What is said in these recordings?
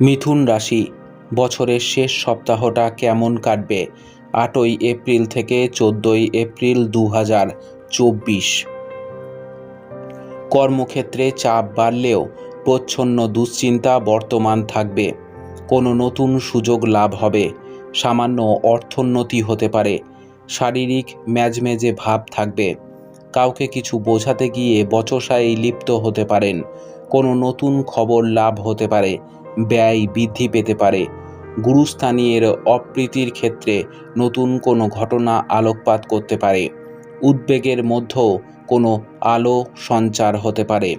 মিথুন রাশি, বছরের শেষ সপ্তাহটা কেমন কাটবে? আটই এপ্রিল থেকে চোদ্দোই এপ্রিল দু হাজার চব্বিশ। কর্মক্ষেত্রে চাপ বাড়লেও প্রচ্ছন্ন দুশ্চিন্তা বর্তমান থাকবে। কোনো নতুন সুযোগ লাভ হবে। সামান্য অর্থোন্নতি হতে পারে। শারীরিক ম্যাজমেজে ভাব থাকবে। কাউকে কিছু বোঝাতে গিয়ে বচসায় লিপ্ত হতে পারেন। কোনো নতুন খবর লাভ হতে পারে। ব্যয় বৃদ্ধি পেতে পারে। গুরুস্থানীয়ের অপ্রীতির ক্ষেত্রে নতুন কোনো ঘটনা আলোকপাত করতে পারে। উদ্বেগের মধ্যেও কোনো আলো সঞ্চার হতে পারে।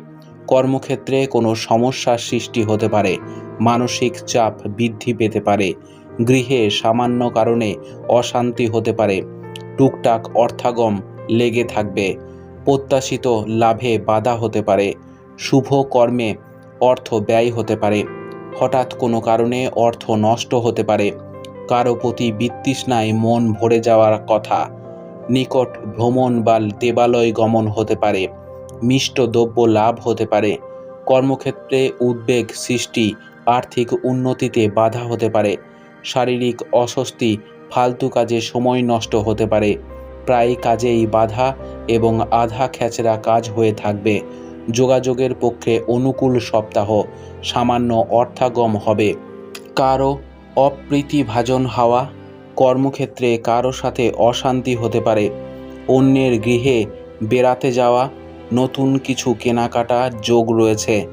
কর্মক্ষেত্রে কোনো সমস্যার সৃষ্টি হতে পারে। মানসিক চাপ বৃদ্ধি পেতে পারে। গৃহে সামান্য কারণে অশান্তি হতে পারে। টুকটাক অর্থাগম লেগে থাকবে। প্রত্যাশিত লাভে বাধা হতে পারে। শুভ কর্মে অর্থ ব্যয় হতে পারে। হঠাৎ কোনো কারণে অর্থ নষ্ট হতে পারে। কারও প্রতি বিতৃষ্ণায় মন ভরে যাওয়ার কথা। নিকট ভ্রমণ বা দেবালয় গমন হতে পারে। মিষ্ট দ্রব্য লাভ হতে পারে। কর্মক্ষেত্রে উদ্বেগ সৃষ্টি, আর্থিক উন্নতিতে বাধা হতে পারে। শারীরিক অস্বস্তি, ফালতু কাজে সময় নষ্ট হতে পারে। প্রায় কাজেই বাধা এবং আধা খ্যাচরা কাজ হয়ে থাকবে। যোগাযোগের পক্ষে অনুকূল সপ্তাহ, সামান্য অর্থাগম হবে। কারও অপ্রীতিভাজন হওয়া কর্মক্ষেত্রে কারও সাথে অশান্তি হতে পারে। অন্যের গৃহে বেড়াতে যাওয়া, নতুন কিছু কেনাকাটা যোগ রয়েছে।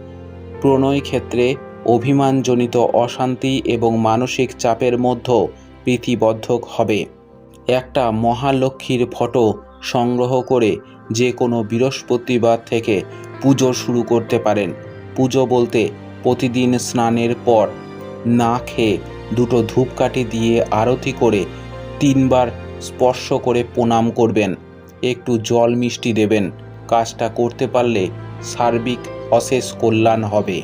প্রণয় ক্ষেত্রে অভিমানজনিত অশান্তি এবং মানসিক চাপের মধ্যেও প্রীতিবদ্ধক হবে। একটা মহালক্ষ্মীর ফটো সংগ্রহ করে যে কোনো বৃহস্পতিবার থেকে পুজো শুরু করতে পারেন। পুজো বলতে প্রতিদিন স্নানের পর না খেয়ে দুটো ধূপকাঠি দিয়ে আরতি করে তিনবার স্পর্শ করে প্রণাম করবেন। একটু জল মিষ্টি দেবেন। কাজটা করতে পারলে সার্বিক অশেষ কল্যাণ হবে।